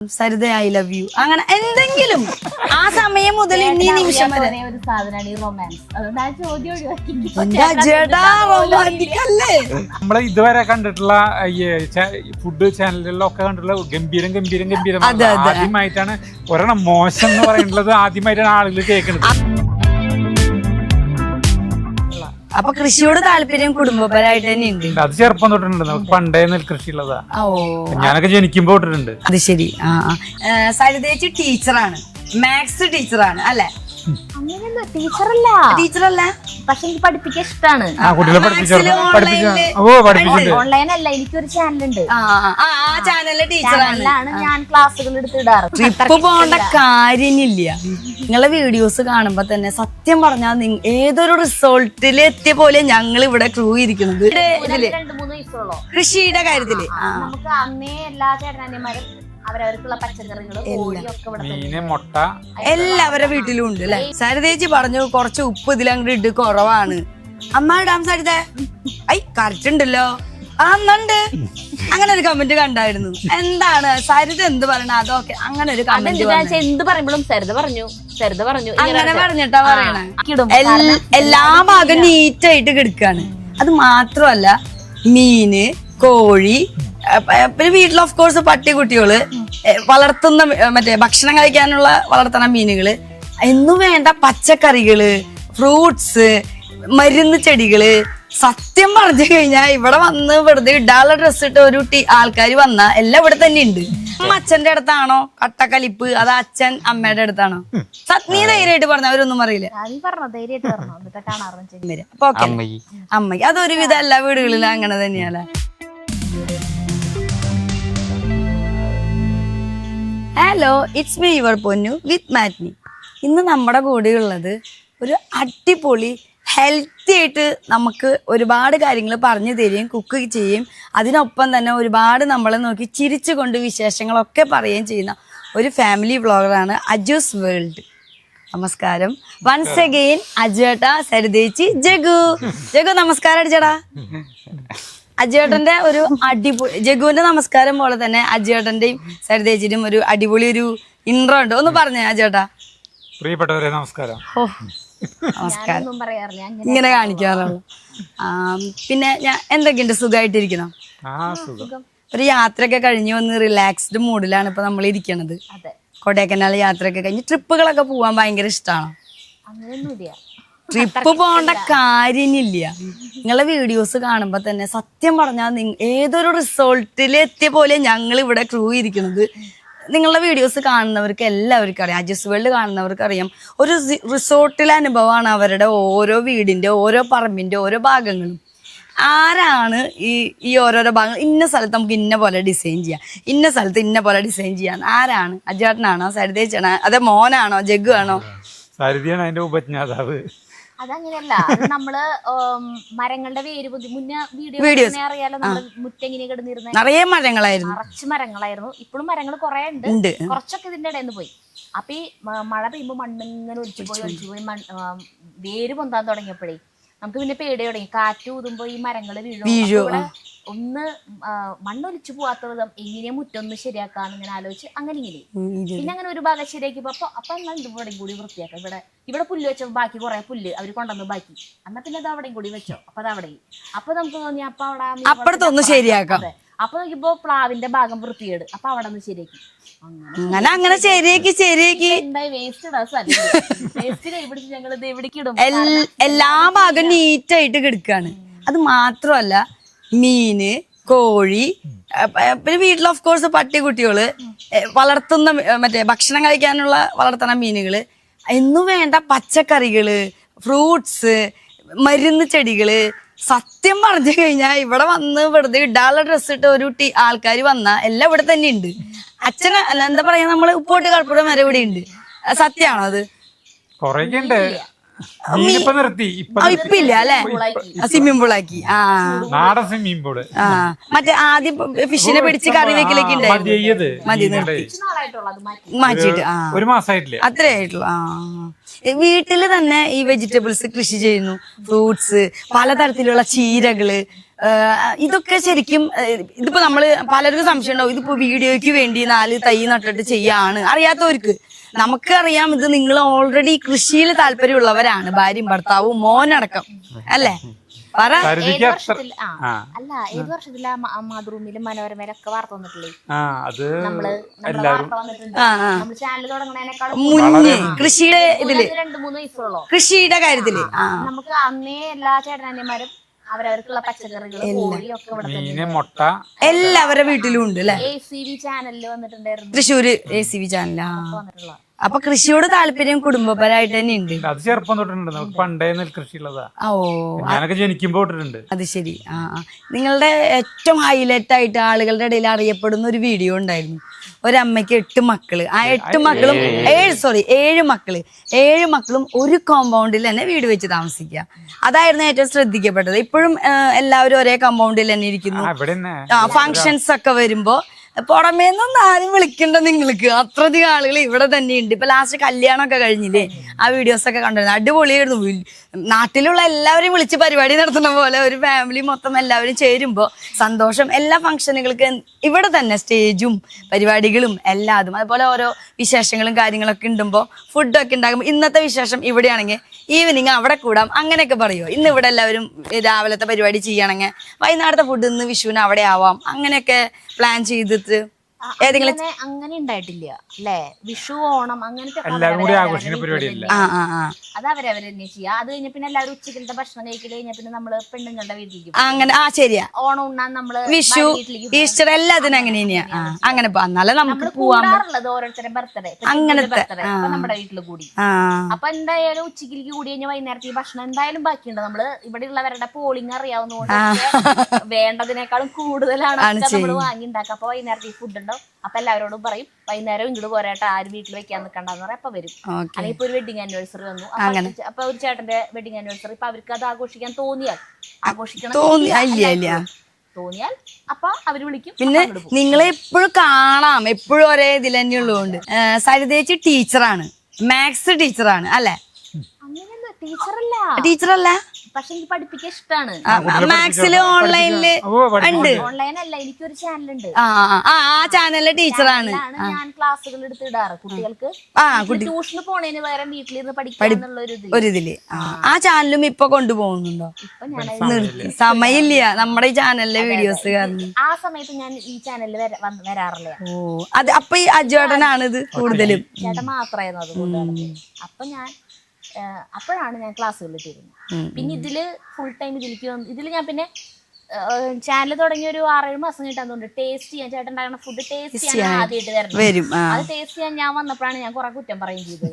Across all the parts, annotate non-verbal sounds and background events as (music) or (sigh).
Saritha I love you അങ്ങനെ എന്തെങ്കിലും ആ സമയം മുതൽ ഇനി നിമിഷം വരെ. ഒരു സാധനമാണ് ഈ റൊമാൻസ് അതുകൊണ്ട് ആ ചോദ്യം റൊമാന്റിക് അല്ലേ? നമ്മൾ ഇതുവരെ കണ്ടിട്ടുള്ള ഈ ഫുഡ് ചാനലുകളിലൊക്കെ കണ്ടിട്ടുള്ള ഗംഭീരം ഗംഭീരം ഗംഭീരം. ആദ്യമായിട്ടാണ് ഒരെണ്ണം മോശം എന്ന് പറയുന്നത് ആദ്യമായിട്ടാണ് ആളുകൾ കേൾക്കുന്നത്. അപ്പൊ കൃഷിയോട് താല്പര്യം കുടുംബപരമായിട്ട് തന്നെ ഉണ്ട് അത് ചെറുപ്പം തൊട്ടിട്ടുണ്ട്. നമുക്ക് പണ്ടേ നെൽകൃഷി ഉള്ളതാ ഞാനൊക്കെ ജനിക്കുമ്പോ തൊട്ടിട്ടുണ്ട് അത് ശരി. ആ. സരിതേച്ചി ടീച്ചറാണ്. മാത്സ് ടീച്ചറാണ് അല്ലെ? അങ്ങനെയൊന്നും ടീച്ചറല്ല. ടീച്ചറല്ല? പക്ഷെ എനിക്ക് പഠിപ്പിക്കാൻ ഇഷ്ടമാണ് ഓൺലൈൻ അല്ല എനിക്കൊരു ചാനലുണ്ട് ചാനലിലാണ് ഞാൻ ക്ലാസ്സുകൾ എടുത്തിടാറ് ട്രിപ്പ് പോകേണ്ട കാര്യമില്ല. നിങ്ങളെ വീഡിയോസ് കാണുമ്പോ തന്നെ സത്യം പറഞ്ഞാൽ ഏതൊരു റിസോർട്ടിൽ എത്തിയ പോലെ ഞങ്ങൾ ഇവിടെ ക്രൂ ഇരിക്കുന്നത് കൃഷിയുടെ കാര്യത്തിൽ. നമുക്ക് അന്നേ എല്ലാ ചേട്ടനാന്യന്മാരും അവരവർക്കുള്ള പച്ചക്കറികളും മീന് മുട്ട. എല്ലാവരുടെ വീട്ടിലും ഉണ്ട് അല്ലെ? സരിതേച്ചി പറഞ്ഞു കുറച്ച് ഉപ്പ് ഇതിലങ്ങോട്ട് ഇട്ട് കുറവാണ്. അമ്മ ഇടാം സരിത. ഐ കറക്റ്റ് ഉണ്ടല്ലോ. ആ എന്നുണ്ട് അങ്ങനെ ഒരു കമന്റ് കണ്ടായിരുന്നു. എന്താണ്? സരിത എന്ത് പറയണ? അതൊക്കെ അങ്ങനെ ഒരു കമന്റ് എന്ത് പറയുമ്പോഴും സരിത പറഞ്ഞു. സരിത പറഞ്ഞു അങ്ങനെ പറഞ്ഞു. പറഞ്ഞിട്ടാ പറയണേ. എല്ലാ ഭാഗം നീറ്റായിട്ട് കിടക്കാണ്. അത് മാത്രമല്ല മീന് കോഴി പിന്നെ വീട്ടിൽ ഓഫ് കോഴ്സ് പട്ടി കുട്ടികൾ വളർത്തുന്ന മറ്റേ ഭക്ഷണം കഴിക്കാനുള്ള വളർത്തണ മീനുകൾ എന്നും വേണ്ട പച്ചക്കറികൾ ഫ്രൂട്ട്സ് മരുന്ന് ചെടികൾ സത്യം പറഞ്ഞു കഴിഞ്ഞാൽ ഇവിടെ വന്ന് വെറുതെ ഇടാനുള്ള ഡ്രസ് ഇട്ട് ഒരു ടീ ആൾക്കാർ വന്ന എല്ലാം ഇവിടെ തന്നെ ഉണ്ട് അമ്മ അച്ഛന്റെ അടുത്താണോ കട്ടക്കലിപ്പ്? അത് അച്ഛൻ അമ്മയുടെ അടുത്താണോ? നീ ധൈര്യമായിട്ട് പറഞ്ഞ അവരൊന്നും അറിയില്ല അപ്പൊ അമ്മയ്ക്ക്. അതൊരുവിധം എല്ലാ വീടുകളിലും അങ്ങനെ തന്നെയല്ലേ? ഹലോ ഇറ്റ്സ് മീ യുവർ പൊന്നു വിത്ത് മാറ്റ്നി ഇന്ന് നമ്മുടെ കൂടെയുള്ളത് ഒരു അടിപൊളി ഹെൽത്തി ആയിട്ട് നമുക്ക് ഒരുപാട് കാര്യങ്ങൾ പറഞ്ഞു തരികയും കുക്ക് ചെയ്യുകയും അതിനൊപ്പം തന്നെ ഒരുപാട് നമ്മളെ നോക്കി ചിരിച്ചുകൊണ്ട് വിശേഷങ്ങളൊക്കെ പറയുകയും ചെയ്യുന്ന ഒരു ഫാമിലി വ്ളോഗറാണ് അജൂസ് വേൾഡ് നമസ്കാരം. വൺസ് അഗെയിൻ അജേട്ട സരിതേച്ചി ജഗു. ജഗു നമസ്കാരം അടിച്ചേടാ. (laughs) അജേട്ടന്റെ ഒരു അടിപൊളി ജഗുവിന്റെ നമസ്കാരം പോലെ തന്നെ അജേട്ടന്റെയും സരിതേച്ചിന്റെയും ഒരു അടിപൊളി ഒരു ഇൻട്രോ ഉണ്ട്. ഒന്ന് പറഞ്ഞേ അജേട്ടാ. പ്രിയപ്പെട്ടവരെ നമസ്കാരം. ഓ നമസ്കാരം. ഇങ്ങനെ കാണിക്കാറുള്ളു. പിന്നെ ഞാൻ എന്തൊക്കെയുണ്ട്? സുഖമായിട്ടിരിക്കണം ആ സുഖം. ഒരു യാത്രയൊക്കെ കഴിഞ്ഞ് വന്ന് റിലാക്സ്ഡ് മൂഡിലാണ് ഇപ്പൊ നമ്മൾ ഇരിക്കണത്. അതെ. കൊടൈക്കനാൽ യാത്രയൊക്കെ കഴിഞ്ഞ് ട്രിപ്പുകളൊക്കെ പോവാൻ ഭയങ്കര ഇഷ്ടമാണ് അങ്ങനെയൊന്നുമില്ല. ട്രിപ്പ് പോകേണ്ട കാര്യമില്ല. നിങ്ങളെ വീഡിയോസ് കാണുമ്പോ തന്നെ സത്യം പറഞ്ഞാൽ ഏതൊരു റിസോർട്ടിൽ എത്തിയ പോലെ ഞങ്ങൾ ഇവിടെ ക്രൂ ഇരിക്കുന്നത്. നിങ്ങളുടെ വീഡിയോസ് കാണുന്നവർക്ക് എല്ലാവർക്കും അറിയാം. അജസ് വേൾഡ് കാണുന്നവർക്ക് അറിയാം. ഒരു റിസോർട്ടിലെ അനുഭവമാണ് അവരുടെ ഓരോ വീടിന്റെ ഓരോ പറമ്പിന്റെ ഓരോ ഭാഗങ്ങളും. ആരാണ് ഈ ഈ ഓരോരോ ഭാഗങ്ങൾ ഇന്ന സ്ഥലത്ത് നമുക്ക് ഇന്ന പോലെ ഡിസൈൻ ചെയ്യാം. ഇന്ന സ്ഥലത്ത് ഇന്ന പോലെ ഡിസൈൻ ചെയ്യാം. ആരാണ്? അജേട്ടനാണോ സരിതേച്ചാണോ അതെ മോനാണോ? ജഗ്ഗു ആണോ? സരിതയാണ് അതിന്റെ ഉപജ്ഞാതാവ്. അതങ്ങനെയല്ല. അത് നമ്മൾ ഉം, മരങ്ങളുടെ വേര് പൊതി മുന്നേ വീഡിയോ Videos. അറിയാലോ നമ്മൾ മുറ്റെങ്ങനെ കിടന്നിരുന്ന? നിറയെ മരങ്ങളായിരുന്നു. നിറച്ച് മരങ്ങളായിരുന്നു. ഇപ്പോഴും മരങ്ങൾ കുറെ ഉണ്ട്. ഉണ്ട്. കുറച്ചൊക്കെ ഇതിന്റെ ഇടയിൽ നിന്ന് പോയി. അപ്പൊ ഈ മ- മഴ പെയ്യുമ്പോ മണ്ണിങ്ങനെ ഒലിച്ചു പോയി ഒലിച്ചു പോയി ആ, വേര് പൊന്താൻ തുടങ്ങിയപ്പോഴേ നമുക്ക് പിന്നെ പേടി തുടങ്ങി. കാറ്റ് ഊതുമ്പോ ഈ മരങ്ങൾ വീഴും വീഴും, അപ്പൊ ഇവിടെ ഒന്ന് മണ്ണൊലിച്ചു പോവാത്ത വിധം എങ്ങനെയാ മുറ്റൊന്ന് ശരിയാക്കാന്ന് ഇങ്ങനെ ആലോചിച്ച് അങ്ങനെ ഇങ്ങനെ. പിന്നെ അങ്ങനെ ഒരു ഭാഗം ശരിയാക്കിയപ്പോ അപ്പൊ അപ്പൊ എന്നാൽ ഇവിടെയും കൂടി വൃത്തിയാക്കാം. ഇവിടെ ഇവിടെ പുല്ല് വെച്ചോ ബാക്കി കുറെ പുല്ല് അവർ കൊണ്ടുവന്നു ബാക്കി. എന്നാ പിന്നെ അത് അവിടെയും കൂടി വെച്ചോ. അപ്പൊ അത് അവിടെ അപ്പൊ നമുക്ക് തോന്നി അപ്പൊ അവിടെ അപ്പഴത്തൊന്ന് അപ്പുറത്തൊന്ന് ശരിയാക്കാം. അപ്പൊ നോക്കിയപ്പോ പ്ലാവിന്റെ ഭാഗം വൃത്തികേട്. അപ്പൊ അവിടെ ഒന്ന് ശരിയാക്കി. അങ്ങനെ അങ്ങനെ ശരിയാക്കി. ശരിയാക്കി എല്ലാ ഭാഗം നീറ്റായിട്ട് കിടക്കാണ്. അത് മാത്രമല്ല മീന് കോഴി പിന്നെ വീട്ടിൽ ഓഫ് കോഴ്സ് പട്ടി കുട്ടികൾ വളർത്തുന്ന മറ്റേ ഭക്ഷണം കഴിക്കാനുള്ള വളർത്തുന്ന മീനുകൾ എന്നും വേണ്ട പച്ചക്കറികൾ ഫ്രൂട്ട്സ് മരുന്ന് ചെടികൾ സത്യം പറഞ്ഞു കഴിഞ്ഞാൽ ഇവിടെ വന്ന് വെറുതെ ഇടാനുള്ള ഡ്രസ് ഇട്ട് ഒരു കുട്ടി ആൾക്കാർ വന്നാൽ എല്ലാം ഇവിടെ തന്നെ ഉണ്ട് അല്ല എന്താ പറയാ നമ്മൾ ഉപ്പോട്ട് കളപ്പുഴ വരെ ഇവിടെ ഉണ്ട് സത്യമാണോ അത് നിർത്തി ഇപ്പൊ ആ, ഇപ്പൊ ഇല്ല അല്ലെ സ്വിമ്മിംഗ് പൂളാക്കി. ആ. നാടൻ സ്വിമ്മിംഗ് പൂൾ. ആ. മറ്റേ ആദ്യം ഫിഷിനെ പിടിച്ച് കറി വെക്കലേക്ക് മതി മീനുകളുടെ. നാളായിട്ടുള്ള അത് മാറ്റി. മാറ്റിയിട്ട് ആ. ഒരു മാസമായിട്ടില്ല അത്രേ ആയിട്ടുള്ളൂ ആ. വീട്ടിൽ തന്നെ ഈ വെജിറ്റബിൾസ് കൃഷി ചെയ്യുന്നു. ഫ്രൂട്ട്സ് പലതരത്തിലുള്ള ചീരകൾ ഇതൊക്കെ ശരിക്കും ഇതിപ്പോ നമ്മൾ പലർക്കും സംശയം ഉണ്ടാവും. ഇതിപ്പോ വീഡിയോയ്ക്ക് വേണ്ടി നാല് തൈ നട്ടിട്ട് ചെയ്യാണ് അറിയാത്തവർക്ക്. നമുക്കറിയാം ഇത് നിങ്ങൾ ഓൾറെഡി കൃഷിയിൽ താല്പര്യമുള്ളവരാണ്. ഭാര്യയും ഭർത്താവും മോനടക്കം. അല്ലേ? പറ. സരിതയ്ക്ക് ഏത് വർഷത്തിൽ? ആ ആ. അല്ല ഏത് വർഷത്തിലാ മ- മാതൃഭൂമിയിലും മനോരമയിലൊക്കെ വാർത്ത വന്നിട്ടില്ലേ? ആ അത് നമ്മൾ വാർത്ത വന്നിട്ടുണ്ട്. ചാനൽ മുന്നേ കൃഷിയുടെ ഇതിൽ രണ്ട് മൂന്ന് വയസ്സുള്ളൂ? കൃഷിയുടെ കാര്യത്തിൽ. ആ. നമുക്ക് അന്നേ എല്ലാ ചേട്ടനാന്യന്മാരും അവരവർക്കുള്ള പച്ചക്കറികൾ ഒക്കെ ഇവിടെ മീന് മുട്ട. എല്ലാവരുടെ വീട്ടിലും ഉണ്ട് അല്ലെ? എ സി വി ചാനലിൽ വന്നിട്ടുണ്ടായിരുന്നു. തൃശ്ശൂര് എ സി വി വന്നിട്ടുള്ള അപ്പൊ കൃഷിയോട് താല്പര്യം കുടുംബപരമായിട്ട് തന്നെ ഉണ്ട്. അത് ചെറുപ്പം തൊട്ടിട്ടുണ്ട്. നമുക്ക് പണ്ടേ നെൽകൃഷി ഉള്ളതാ ഓ ഞാനൊക്കെ ജനിക്കുമ്പോ തൊട്ടിട്ടുണ്ട്. അത് ശരി. ആ നിങ്ങളുടെ ഏറ്റവും ഹൈലൈറ്റ് ആയിട്ട് ആളുകളുടെ ഇടയിൽ അറിയപ്പെടുന്ന ഒരു വീഡിയോ ഉണ്ടായിരുന്നു. ഒരമ്മയ്ക്ക് എട്ട് മക്കൾ. ആ എട്ട് മക്കളും ഏഴ് സോറി ഏഴ് മക്കൾ. ഏഴ് മക്കളും ഒരു കോമ്പൗണ്ടിൽ തന്നെ വീട് വെച്ച് താമസിക്കുക. അതായിരുന്നു ഏറ്റവും ശ്രദ്ധിക്കപ്പെട്ടത്. ഇപ്പോഴും എല്ലാവരും ഒരേ കോമ്പൗണ്ടിൽ തന്നെ ഇരിക്കുന്നു. ഫങ്ഷൻസ് ഒക്കെ വരുമ്പോ പുറമേന്നൊന്നും ആരും വിളിക്കണ്ട നിങ്ങൾക്ക്. അത്രയധികം ആളുകൾ ഇവിടെ തന്നെ ഉണ്ട് ഇപ്പൊ ലാസ്റ്റ് കല്യാണം ഒക്കെ കഴിഞ്ഞില്ലേ? ആ വീഡിയോസ് ഒക്കെ കണ്ടിരുന്നു. അടിപൊളിയായിരുന്നു. നാട്ടിലുള്ള എല്ലാവരും വിളിച്ച് പരിപാടി നടത്തുന്ന പോലെ ഒരു ഫാമിലി മൊത്തം എല്ലാവരും ചേരുമ്പോ സന്തോഷം. എല്ലാ ഫംഗ്ഷനുകൾക്ക് ഇവിടെ തന്നെ സ്റ്റേജും പരിപാടികളും എല്ലാതും. അതുപോലെ ഓരോ വിശേഷങ്ങളും കാര്യങ്ങളൊക്കെ ഉണ്ടുമ്പോൾ ഫുഡൊക്കെ ഉണ്ടാകുമ്പോൾ ഇന്നത്തെ വിശേഷം ഇവിടെയാണെങ്കിൽ ഈവനിങ് അവിടെ കൂടാം. അങ്ങനെയൊക്കെ പറയുമോ ഇന്ന് ഇവിടെ എല്ലാവരും രാവിലത്തെ പരിപാടി ചെയ്യണമെങ്കിൽ വൈകുന്നേരത്തെ ഫുഡ് ഇന്ന് വിഷുവിന് അവിടെ ആവാം. അങ്ങനെയൊക്കെ പ്ലാൻ ചെയ്തിട്ട് ഏതെങ്കിലും അങ്ങനെ ഉണ്ടായിട്ടില്ല അല്ലേ? വിഷു ഓണം അങ്ങനത്തെ എല്ലാവരും കൂടി ആഘോഷിക്കുന്ന വീട്ടിൽ ആ ആ ആ. അത് അവരവർ തന്നെ ചെയ്യുക. അത് കഴിഞ്ഞ പിന്നെ എല്ലാവരും ഉച്ചക്കലത്തെ ഭക്ഷണം കഴിക്കൽ കഴിഞ്ഞ പിന്നെ നമ്മൾ പെണ്ണുങ്ങളുടെ വീട്ടിലേക്ക് അങ്ങനെ ആ ശരിയാ. ഓണം ഉണ്ണാൻ നമ്മൾ വിഷു വീട്ടിലേക്ക് പോകും. ഈസ്റ്റർ എല്ലാത്തിനും അങ്ങനെ തന്നെയാ ആ അങ്ങനെ പോ- എന്നാലേ നമുക്ക് നമ്മൾ പോവാൻ പറ്റൂ. കൂടാറുള്ളത് ഓരോരുത്തരുടെ ബർത്ത്ഡേ അങ്ങനത്തെ, ബർത്ത്ഡേ. അപ്പൊ നമ്മുടെ വീട്ടിൽ കൂടി. ആ. അപ്പൊ എന്തായാലും ഉച്ചക്കിലേക്ക് കൂടി കഴിഞ്ഞാൽ വൈകുന്നേരത്തെ ഈ ഭക്ഷണം എന്തായാലും ബാക്കിയുണ്ട്. നമ്മൾ ഇവിടെ ഉള്ളവരുടെ പോളിംഗ് അറിയാവുന്നതുകൊണ്ട് ഒക്കെ വേണ്ടതിനേക്കാളും കൂടുതലാണ് നമ്മൾ വാങ്ങി ഉണ്ടാക്കുക അപ്പൊ വൈകുന്നേരത്തെ ഈ ഫുഡ് ഉണ്ടാവും അപ്പൊ എല്ലാവരോടും പറയും വൈകുന്നേരം ഇങ്ങോട്ട് പോരാട്ടെ ആര് വീട്ടിൽ വെക്കാൻ നിൽക്കണ്ടെന്ന് പറയാം. അപ്പൊ വരും. അല്ലെങ്കിൽ ഇപ്പൊ ഒരു വെഡിങ് ആനിവേഴ്സറി വന്നു. അപ്പൊ ഒരു ചേട്ടന്റെ വെഡിങ് ആനിവേഴ്സറി ഇപ്പൊ അവർക്ക് അത് ആഘോഷിക്കാൻ തോന്നിയാൽ ആഘോഷിക്കണം തോന്നിയാൽ അപ്പൊ അവർ വിളിക്കും. പിന്നെ. നിങ്ങളെ എപ്പോഴും കാണാം. എപ്പോഴും ഒരേ ഇതിൽ തന്നെ ഉള്ളതുകൊണ്ട് സരിതേച്ചി ടീച്ചറാണ് മാത്സ് ടീച്ചറാണ് അല്ലേ? അങ്ങനെയല്ല ടീച്ചറല്ല. ടീച്ചറല്ല? പക്ഷെ എനിക്ക് പഠിപ്പിക്കാൻ ഇഷ്ടമാണ് മാത്സിൽ ഓൺലൈനിൽ ഉണ്ട്. ഓൺലൈൻ അല്ല എനിക്കൊരു ചാനലുണ്ട്. ആ ആ, ആ ആ ചാനലിലെ ടീച്ചറാണ്. ഞാൻ ക്ലാസ്സുകൾ എടുത്ത് ഇടാറ് കുട്ടികൾക്ക് ആ ട്യൂഷന് പോണേന് വേറെ വീട്ടിലിരുന്ന് പഠിക്കാന്നുള്ള ഒരു ഒരിതിൽ. ആ, ആ ചാനലും ഇപ്പൊ കൊണ്ടുപോകുന്നുണ്ടോ? സമയമില്ല. നമ്മുടെ ഈ ചാനലിലെ വീഡിയോസ് കാരണം. ആ സമയത്ത് ഞാൻ ഈ ചാനലിൽ വരാറില്ല. ഓ അത് അപ്പൊ ഈ അജുവേട്ടനാണ് ഇത് കൂടുതലും? ചേട്ടൻ മാത്രമായിരുന്നു അത് കൊണ്ടുവന്നത് അപ്പൊ ഞാൻ അപ്പോഴാണ് ഞാൻ ക്ലാസ്സുകൾ തീരുന്നത് പിന്നെ ഇതിൽ ഫുൾ ടൈം ഇതിലേക്ക് ഇതിൽ ഞാൻ പിന്നെ ചാനൽ തുടങ്ങിയ ഒരു ആറേഴ് മാസം കിട്ടാൻ ടേസ്റ്റ് ചെയ്യാൻ ചേട്ടൻ ഉണ്ടാക്കുന്ന ഫുഡ് ടേസ്റ്റ് ചെയ്യാൻ ആദ്യമായിട്ട് തരണം അത് ടേസ്റ്റ് ചെയ്യാൻ ഞാൻ വന്നപ്പോഴാണ് ഞാൻ കുറെ കുറ്റം പറയും ചെയ്തത്.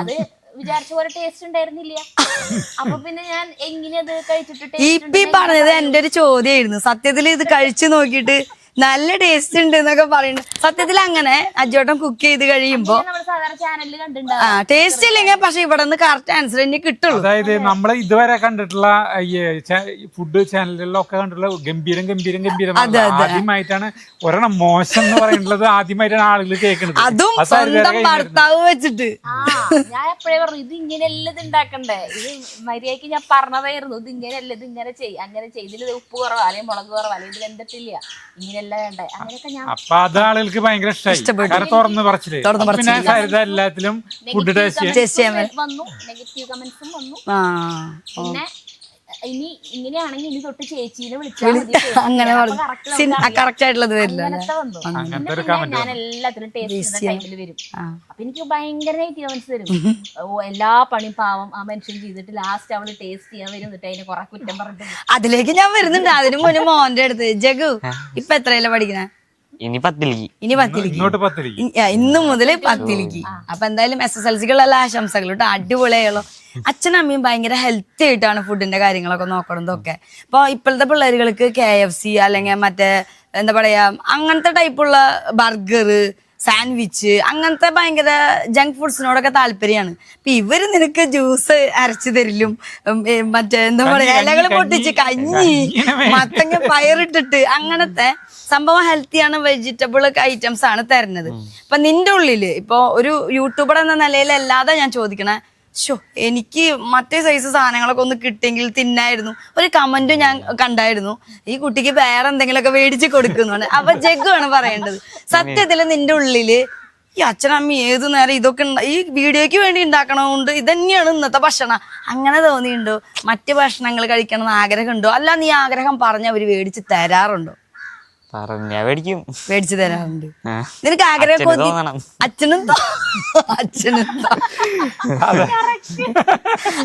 അത് വിചാരിച്ച പോലെ ടേസ്റ്റ് ഉണ്ടായിരുന്നില്ല. (laughs) അപ്പൊ പിന്നെ ഞാൻ എങ്ങനെ അത് കഴിച്ചിട്ട് പറഞ്ഞത് എന്റെ ഒരു ചോദ്യമായിരുന്നു. സത്യത്തിൽ ഇത് കഴിച്ചു നോക്കിയിട്ട് നല്ല ടേസ്റ്റ് ഉണ്ട് എന്നൊക്കെ പറയുന്നത് സത്യത്തിൽ അങ്ങനെ അജോട്ടം കുക്ക് ചെയ്ത് കഴിയുമ്പോ ആ ടേസ്റ്റ് ഇല്ലെങ്കിൽ പക്ഷെ ഇവിടെ നിന്ന് കറക്റ്റ് ആൻസർ തന്നെ കിട്ടുള്ളൂ. അതായത് നമ്മൾ ഇതുവരെ കണ്ടിട്ടുള്ള ഈ ഫുഡ് ചാനലുകളിലൊക്കെ കണ്ടിട്ടുള്ള ഗംഭീരം ഗംഭീരം ഗംഭീരം ആദ്യമായിട്ടാണ് ഒരെണ്ണം മോശം എന്ന് പറയുന്നത് ആദ്യമായിട്ടാണ് ആളുകൾ കേൾക്കുന്നത്. അതും സ്വന്തം ഭർത്താവ് വെച്ചിട്ട്. ആ ഞാൻ എപ്പോഴേ പറഞ്ഞു ഇത് ഇങ്ങനെയല്ല ഇത് ഉണ്ടാക്കണ്ടേ ഇത് മര്യാദയ്ക്ക് ഞാൻ പറഞ്ഞതായിരുന്നു ഇത് ഇങ്ങനെയല്ല ഇത് ഇങ്ങനെ ചെയ് അങ്ങനെ ചെയ്തില്ല ഉപ്പ് കുറവാ അല്ലെങ്കിൽ മുളക് കുറവാ അല്ലെങ്കിൽ ഇതിൽ അങ്ങനെയൊക്കെ ഞാൻ അപ്പൊ അത് ആളുകൾക്ക് ഭയങ്കര ഇഷ്ടമായി കാരണം തുറന്ന് പറച്ചിൽ പിന്നെ സരിത എല്ലാത്തിലും ഫുഡ് ടേസ്റ്റ് വന്നു. നെഗറ്റീവ് കമന്റ്സും വന്നു. ആ പിന്നെ ഇനി ഇങ്ങനെയാണെങ്കിൽ ഇനി തൊട്ട് ചേച്ചീനെ വിളിച്ചാൽ. അങ്ങനെ പറഞ്ഞു. കറക്റ്റ് ആയിട്ടുള്ളത് വരില്ല ഞാൻ എല്ലാത്തിനും ടേസ്റ്റ് ടൈമിൽ വരും. അപ്പൊ എനിക്ക് ഭയങ്കര നെഗറ്റീവ് തരും വരും ഓ എല്ലാ പണിയും പാവം ആ മനുഷ്യൻ ചെയ്തിട്ട് ലാസ്റ്റ് അവൾ ടേസ്റ്റ് ചെയ്യാൻ വരും എന്നിട്ട് അതിന് കുറെ കുറ്റം പറഞ്ഞിട്ട്. അതിലേക്ക് ഞാൻ വരുന്നുണ്ട്. അതിന് മുന്നേ മോന്റെ അടുത്ത്. ജഗു ഇപ്പൊ എത്രയല്ല പഠിക്കണേ? ഇനി പത്തിലേക്ക്. ഇനി പത്തിലേക്ക്. ഇങ്ങോട്ട് പത്തിരിക്കും ഇ- ആ, മുതൽ പത്തിലേക്ക്. അപ്പൊ എന്തായാലും എസ് എസ് എൽ സിക്കുള്ള ആശംസകൾ ആശംസകളും കേട്ടോ. അടിപൊളിയായുള്ളൂ അച്ഛനും അമ്മയും ഭയങ്കര ഹെൽത്തി ആയിട്ടാണ് ഫുഡിന്റെ കാര്യങ്ങളൊക്കെ നോക്കണതൊക്കെ. അപ്പൊ ഇപ്പോഴത്തെ പിള്ളേരുകൾക്ക് കെ എഫ് സി അല്ലെങ്കിൽ മറ്റേ എന്താ പറയാ അങ്ങനത്തെ ടൈപ്പുള്ള ബർഗർ സാൻഡ്വിച്ച് അങ്ങനത്തെ ഭയങ്കര ജങ്ക് ഫുഡ്സിനോടൊക്കെ താല്പര്യമാണ് ഇപ്പൊ ഇവർ നിനക്ക് ജ്യൂസ് അരച്ചു തരിലും മറ്റേ എന്താ പറയാ ഇലകൾ പൊട്ടിച്ച് കഞ്ഞി മത്തങ്ങ പയറിട്ടിട്ട് അങ്ങനത്തെ സംഭവം ഹെൽത്തിയാണ് വെജിറ്റബിൾ ഐറ്റംസ് ആണ് തരുന്നത്. അപ്പൊ നിന്റെ ഉള്ളിൽ ഇപ്പൊ ഒരു യൂട്യൂബർ എന്ന നിലയിൽ അല്ലാതെ ഞാൻ ചോദിക്കണേ ഷോ എനിക്ക് മറ്റേ സൈസ് സാധനങ്ങളൊക്കെ ഒന്ന് കിട്ടിയെങ്കിൽ തിന്നായിരുന്നു. ഒരു കമന്റും ഞാൻ കണ്ടായിരുന്നു. ഈ കുട്ടിക്ക് വേറെ എന്തെങ്കിലുമൊക്കെ മേടിച്ച് കൊടുക്കുന്നുണ്ട് അപ്പൊ ജഗ്ഗാണ് പറയേണ്ടത്. സത്യത്തിൽ നിന്റെ ഉള്ളിൽ ഈ അച്ഛനമ്മ ഏത് നേരം ഇതൊക്കെ ഈ വീഡിയോയ്ക്ക് വേണ്ടി ഉണ്ടാക്കണമുണ്ട് ഇതന്നെയാണ് ഇന്നത്തെ ഭക്ഷണം. അങ്ങനെ തോന്നിയിട്ടുണ്ടോ മറ്റ് ഭക്ഷണങ്ങൾ കഴിക്കണം എന്ന് ആഗ്രഹമുണ്ടോ? അല്ല നീ ആഗ്രഹം പറഞ്ഞ അവർ മേടിച്ച് തരാറുണ്ടോ? പറഞ്ഞാ മേടിക്കും. മേടിച്ച് തരാറുണ്ട്. നിനക്ക് ആഗ്രഹം അച്ഛന്. അച്ഛനും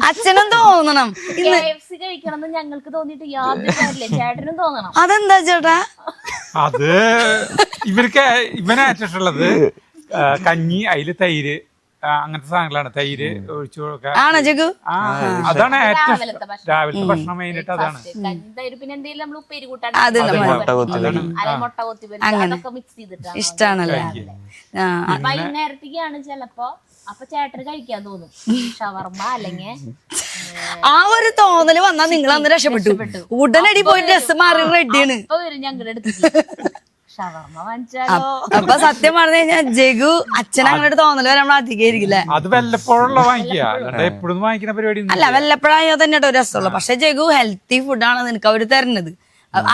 അച്ഛനും തോന്നണം. കഴിക്കണം ഞങ്ങൾക്ക് തോന്നിട്ട് യാതൊരു ചേട്ടനും തോന്നണം. അതെന്താ ചേട്ടാ? അത് ഇവർക്ക് ഇവനെ ആ, കഞ്ഞി അതിൽ തൈര്. അങ്ങനത്തെ സാധനങ്ങളാണ്. തൈര് ഒഴിച്ചു ജഗു അതാണ് ഏറ്റവും രാവിലത്തെ ഇഷ്ടം. ഭക്ഷണം. മെയിനായിട്ട് അതാണ്. ഇഷ്ടാണല്ലേ? വൈകുന്നേരത്തേക്കാണ് ചെലപ്പോ അപ്പൊ ചേട്ടന് കഴിക്കാൻ തോന്നും. ഷവർമ അല്ലെങ്കിൽ ആ ഒരു തോന്നൽ വന്നാ നിങ്ങൾ അന്ന് രക്ഷപ്പെട്ടു. ഉടനടി പോയി ഡ്രസ് മാറി റെഡിയാണ് ഇപ്പൊ വരും ഞങ്ങളുടെ അടുത്ത് അപ്പൊ സത്യം പറഞ്ഞു കഴിഞ്ഞാൽ ജഗു അച്ഛൻ അങ്ങോട്ട് തോന്നൽ വരെ നമ്മൾ അധികരിക്കില്ലേ അത് വല്ലപ്പോഴുള്ള വാങ്ങിക്കുക എപ്പോഴും വാങ്ങിക്കുന്ന പരിപാടി അല്ല വല്ലപ്പോഴായോ തന്നെ ഒരു രസമുള്ളൂ. പക്ഷെ ജഗു ഹെൽത്തി ഫുഡാണ് നിനക്ക് അവർ തരുന്നത്.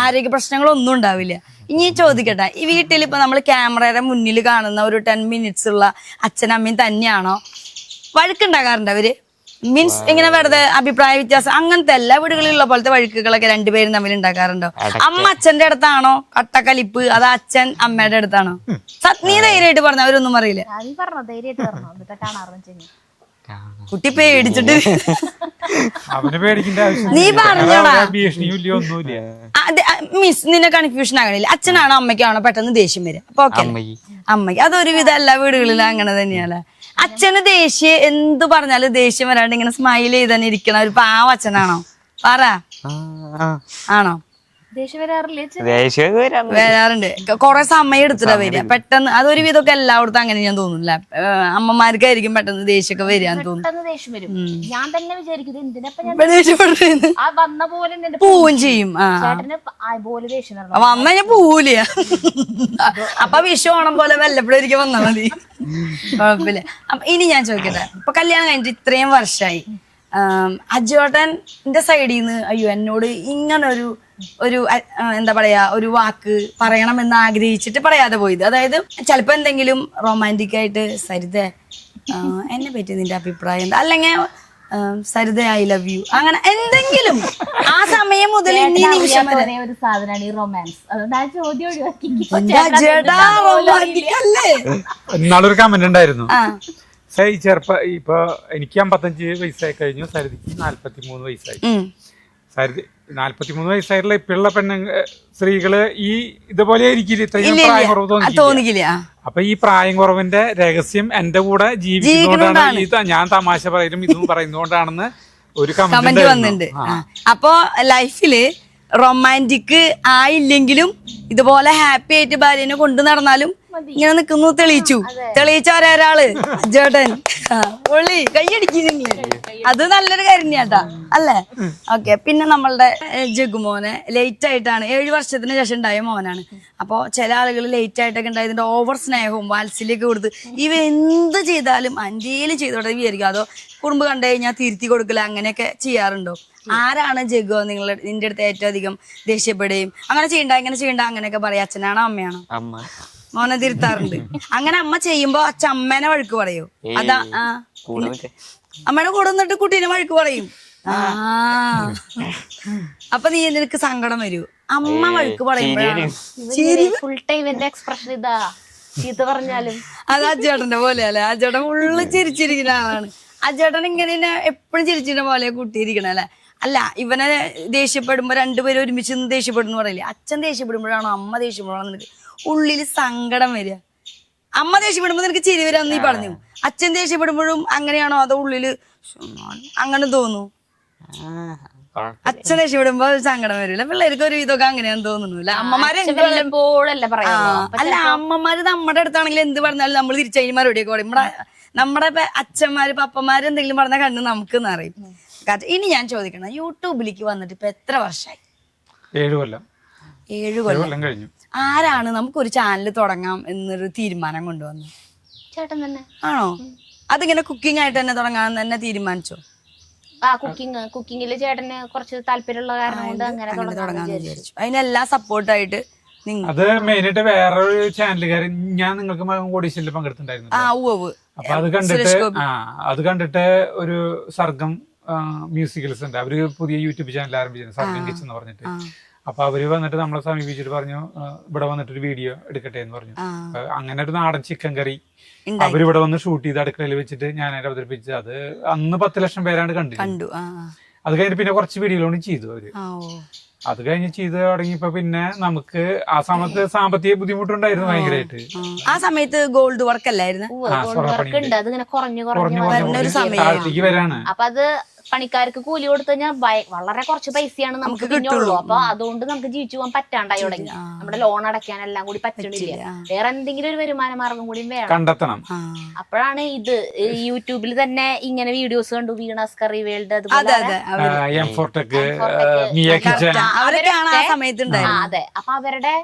ആരോഗ്യ പ്രശ്നങ്ങളൊന്നും ഉണ്ടാവില്ല. ഇനി ചോദിക്കട്ടെ ഈ വീട്ടിൽ ഇപ്പൊ നമ്മൾ ക്യാമറയുടെ മുന്നിൽ കാണുന്ന ഒരു ടെൻ മിനിറ്റ്സ് ഉള്ള അച്ഛനമ്മയും തന്നെയാണോ? വഴക്കുണ്ടാകാറുണ്ട് അവർ? മീൻസ് ഇങ്ങനെ വെറുതെ അഭിപ്രായ വ്യത്യാസം അങ്ങനത്തെ എല്ലാ വീടുകളിലുള്ള പോലത്തെ വഴുക്കുകളൊക്കെ രണ്ടുപേരും തമ്മിൽ ഉണ്ടാക്കാറുണ്ടോ? അമ്മ അച്ഛന്റെ അടുത്താണോ? കട്ടക്കലിപ്പ്? അത് അച്ഛൻ അമ്മയുടെ അടുത്താണോ? സത്നീ ധൈര്യമായിട്ട് പറഞ്ഞ അവരൊന്നും അറിയില്ല കുട്ടി പേടിച്ചിട്ട്. അവന് പേടിക്കേണ്ട ആവശ്യം നീ പറഞ്ഞോടാ. മിസ് നിന്നെ കൺഫ്യൂഷൻ ആകണില്ല. അച്ഛനാണോ അമ്മയ്ക്കാണോ പെട്ടെന്ന് ദേഷ്യം അപ്പൊ ഓക്കെ അമ്മയ്ക്ക്. അമ്മയ്ക്ക്. അതൊരുവിധം എല്ലാ വീടുകളിലും അങ്ങനെ തന്നെയല്ലേ? അച്ഛന് ദേഷ്യം എന്ത് പറഞ്ഞാലും ദേഷ്യം വരാണ്ട് ഇങ്ങനെ സ്മൈൽ ചെയ്ത് തന്നെ ഇരിക്കണ ഒരു പാവ അച്ഛനാണോ? പറ. ആണോ? വരാറുണ്ട്. കൊറേ സമയം എടുത്തിട്ടാ വരിക. പെട്ടെന്ന് അതൊരു വിധമൊക്കെ എല്ലായിടത്തും അങ്ങനെ ഞാൻ തോന്നുന്നില്ല അമ്മമാർക്കായിരിക്കും പെട്ടെന്ന് ദേഷ്യമൊക്കെ വരികയെന്ന് തോന്നുന്നു. ഞാൻ തന്നെ വിചാരിക്കുന്നത് പോവും ചെയ്യും. വന്നാ ഞാൻ പൂവില്ല അപ്പൊ വിഷു ഓണം പോലെ വല്ലപ്പോഴും ഒരിക്കൽ വന്നാ മതി. കുഴപ്പമില്ല. അപ്പൊ ഇനി ഞാൻ ചോദിക്കട്ടെ. ഇപ്പൊ കല്യാണം കഴിഞ്ഞിട്ട് ഇത്രയും വർഷമായി അജോട്ടന്റെ സൈഡിൽ നിന്ന് അയ്യോ എന്നോട് ഇങ്ങനെ ഒരു ഒരു എന്താ പറയാ ഒരു വാക്ക് പറയണമെന്ന് ആഗ്രഹിച്ചിട്ട് പറയാതെ പോയത്. അതായത് ചിലപ്പോൾ എന്തെങ്കിലും റൊമാന്റിക് ആയിട്ട് സരിത എന്നെ പറ്റി നിന്റെ അഭിപ്രായം എന്താ? അല്ലെങ്കിൽ സരിത ഐ ലവ് യു അങ്ങനെ എന്തെങ്കിലും ആ സമയം മുതൽ ഇനി നിമിഷം വരെ ഒരു സാധനമാണ് ഈ റൊമാൻസ് അതുകൊണ്ട് ആ ചോദ്യം ഒഴിവാക്കി. എന്റെ അജേട്ടാ റൊമാന്റിക് അല്ലേ? എന്നാളൊരു കമന്റ് ഉണ്ടായിരുന്നു. ആ സൈ ചെറുപ്പ ഇപ്പൊ എനിക്ക് അമ്പത്തഞ്ച് വയസ്സായി കഴിഞ്ഞു. സരിതിക്ക് നാല്പത്തി മൂന്ന് വയസ്സായി. സരിതി നാല്പത്തി മൂന്ന് വയസ്സായിട്ടുള്ള ഇപ്പോഴുള്ള പെണ്ണ സ്ത്രീകൾ ഈ ഇതുപോലെ ആയിരിക്കില്ല? ഇത്രയും പ്രായം. കുറവ് തോന്നിക്കില്ല? അപ്പൊ ഈ പ്രായം കുറവിന്റെ രഹസ്യം എന്റെ കൂടെ ജീവിക്കുന്നതുകൊണ്ടാണ് ഈ ഞാൻ തമാശ പറയലും ഇതും പറയുന്നതുകൊണ്ടാണെന്ന് ഒരു കമന്റ് വന്നിട്ടുണ്ട് അപ്പോ അപ്പൊ ലൈഫിൽ റൊമാന്റിക് ആയില്ലെങ്കിലും ഇതുപോലെ ഹാപ്പി ആയിട്ട് ഭാര്യനെ കൊണ്ടു നടന്നാലും ഇങ്ങനെ നിക്കുന്നു തെളിയിച്ചു. തെളിയിച്ച ഒരാൾ? (laughs) ജേട്ടൻ. പൊള്ളി പൊളി കൈയടിക്കുന്നില്ലേ അത് നല്ലൊരു കാര്യം കേട്ടാ അല്ലേ ഓക്കെ പിന്നെ നമ്മളുടെ ജഗുമോനെ ലേറ്റ് ആയിട്ടാണ് ഏഴു വർഷത്തിന് ശേഷം ഉണ്ടായ മോനാണ്. അപ്പോ ചില ആളുകൾ ലേറ്റ് ആയിട്ടൊക്കെ ഉണ്ടായതിന്റെ ഓവർ സ്നേഹവും വാത്സല്യൊക്കെ കൊടുത്ത് ഇവ എന്ത് ചെയ്താലും അഞ്ചേലും ചെയ്തോടെ വിചാരിക്കും. അതോ കുടുംബ കണ്ടു കഴിഞ്ഞാൽ തിരുത്തി കൊടുക്കില്ല അങ്ങനെയൊക്കെ ചെയ്യാറുണ്ടോ? ആരാണ് ജഗോ? നിങ്ങൾ നിന്റെ അടുത്ത് ഏറ്റവും അധികം ദേഷ്യപ്പെടുകയും അങ്ങനെ ചെയ്യണ്ട ഇങ്ങനെ ചെയ്യണ്ട അങ്ങനെയൊക്കെ പറയാ അച്ഛനാണോ അമ്മയാണോ? അമ്മ. മോനെ തിരുത്താറുണ്ട്. അങ്ങനെ അമ്മ ചെയ്യുമ്പോ അച്ഛൻ അമ്മേനെ വഴക്ക് പറയൂ. അതാ ആ. അമ്മയുടെ കൂടെ നിന്നിട്ട് കുട്ടീനെ വഴക്ക് പറയും. അപ്പൊ നീ നിനക്ക് സങ്കടം വരൂ. അമ്മ വഴക്ക് പറയുമ്പോഴാണ് ഫുൾ ടൈം എന്റെ എക്സ്പ്രഷൻ ഇതാ. പറഞ്ഞാലും. അത് അജേട്ടന്റെ പോലെയല്ലേ അജേട്ടൻ ഫുള്ള് ചിരിച്ചിരിക്കുന്ന ആളാണ്. അജേട്ടൻ ഇങ്ങനെ എപ്പോഴും ചിരിച്ചിരുന്ന പോലെ കുട്ടിയിരിക്കണ അല്ലെ? അല്ല ഇവനെ ദേഷ്യപ്പെടുമ്പോ രണ്ടുപേരും ഒരുമിച്ച് നിന്ന് ദേഷ്യപ്പെടുന്നു പറയില്ലേ? അച്ഛൻ ദേഷ്യപ്പെടുമ്പോഴാണോ അമ്മ ദേഷ്യപ്പെടുമ്പോഴാണോ നിനക്ക് ഉള്ളിൽ സങ്കടം വരിക. അമ്മ ദേഷ്യപ്പെടുമ്പോ നിനക്ക് ചിരി വരാന്ന് നീ പറഞ്ഞു? അച്ഛൻ ദേഷ്യപ്പെടുമ്പോഴും അങ്ങനെയാണോ അതോ ഉള്ളിൽ അങ്ങനെ കുഴപ്പം. അച്ഛൻ ദേഷ്യപ്പെടുമ്പോ സങ്കടം വരില്ല. പിള്ളേർക്ക് ഒരു ഇതൊക്കെ അങ്ങനെയാന്ന് തോന്നുന്നു അല്ലെ? അമ്മമാരെ അല്ല അമ്മമാര് നമ്മുടെ അടുത്താണെങ്കിൽ എന്ത് പറഞ്ഞാലും നമ്മൾ തിരിച്ചതിന് മറുപടി ഒക്കെ പറയും. നമ്മുടെ നമ്മുടെ അച്ഛന്മാര് പപ്പന്മാര് എന്തെങ്കിലും പറഞ്ഞ കണ്ണ് നമുക്ക് അറിയും കാരണം ഇനി ഞാൻ ചോദിക്കണം യൂട്യൂബിലേക്ക് വന്നിട്ട് ഇപ്പൊ എത്ര വർഷമായി ഏഴു കൊല്ലം. ഏഴു കൊല്ലം കഴിഞ്ഞു. ആരാണ് നമുക്കൊരു ചാനൽ തുടങ്ങാം എന്നൊരു തീരുമാനം കൊണ്ടുവന്നു ചേട്ടൻ തന്നെ. ആണോ? അതിങ്ങനെ കുക്കിംഗ് ആയിട്ട് തന്നെ തുടങ്ങാൻ തന്നെ തീരുമാനിച്ചോ? ആ കുക്കിംഗ് കുക്കിങ്ങിൽ ചേട്ടന് കുറച്ച് താല്പര്യമുള്ള കാരണം കൊണ്ട് അങ്ങനെ അങ്ങനെ തുടങ്ങാൻ തുടങ്ങാന്ന് വിചാരിച്ചു. അതിനെല്ലാം സപ്പോർട്ടായിട്ട് നിങ്ങൾ അത് മെയിനായിട്ട് വേറൊരു ചാനലുകാരൻ ഞാൻ നിങ്ങൾക്ക് ഓഡീഷനിൽ പങ്കെടുത്തിട്ടുണ്ടായിരുന്നു. അപ്പൊ അത് കണ്ടിട്ട് ആ അത് കണ്ടിട്ട് ഒരു സർഗം മ്യൂസിക്കൽസ് ഉണ്ട്. അവർ പുതിയ യൂട്യൂബ് ചാനൽ ആരംഭിച്ചിട്ടുണ്ട് സർഗം കിച്ച് എന്ന് പറഞ്ഞിട്ട്. അപ്പൊ അവർ വന്നിട്ട് നമ്മളെ സമീപിച്ചിട്ട് പറഞ്ഞു ഇവിടെ വന്നിട്ട് ഒരു വീഡിയോ എടുക്കട്ടെ എന്ന് പറഞ്ഞു. അങ്ങനെ ഒരു നാടൻ ചിക്കൻ കറി അവർ അവരിവിടെ വന്ന് ഷൂട്ട് ചെയ്ത് അടുക്കളയിൽ വെച്ചിട്ട് ഞാൻ അതിനെ അവതരിപ്പിച്ചത് അത് അന്ന് പത്ത് ലക്ഷം പേരാണ് കണ്ടത് കണ്ടു. അത് കഴിഞ്ഞിട്ട് പിന്നെ കുറച്ച് വീഡിയോകളും ചെയ്തു അവർ. അത് കഴിഞ്ഞ് ചെയ്ത് തുടങ്ങിയപ്പോ പിന്നെ നമുക്ക് ആ സമയത്ത് സാമ്പത്തിക ബുദ്ധിമുട്ടുണ്ടായിരുന്നു ഭയങ്കരമായിട്ട് ആ. ആ സമയത്ത് ഗോൾഡ് വർക്ക് അല്ലായിരുന്നു? ഗോൾഡ് വർക്ക് ഉണ്ട്. അത് ഇങ്ങനെ കുറഞ്ഞു കുറഞ്ഞു വരുന്ന ഒരു കുറഞ്ഞ് വരാണ്. അപ്പൊ അത് പണിക്കാർക്ക് കൂലി കൊടുത്തു കഴിഞ്ഞാൽ വളരെ കുറച്ച് പൈസയാണ് നമുക്ക് കിട്ടുള്ളൂ. അപ്പൊ അതുകൊണ്ട് നമുക്ക് ജീവിച്ചു പോകാൻ പറ്റാണ്ടായി തുടങ്ങി. നമ്മുടെ ലോൺ അടയ്ക്കാൻ എല്ലാം കൂടി പറ്റുന്നില്ല വേറെ എന്തെങ്കിലും ഒരു വരുമാന മാർഗം കൂടി വേണം. കണ്ടെത്തണം. അപ്പോഴാണ് ഇത് യൂട്യൂബിൽ തന്നെ ഇങ്ങനെ വീഡിയോസ് കണ്ടു. വീണാസ് കറി വേൾഡ് അതെ അപ്പൊ അവരുടെ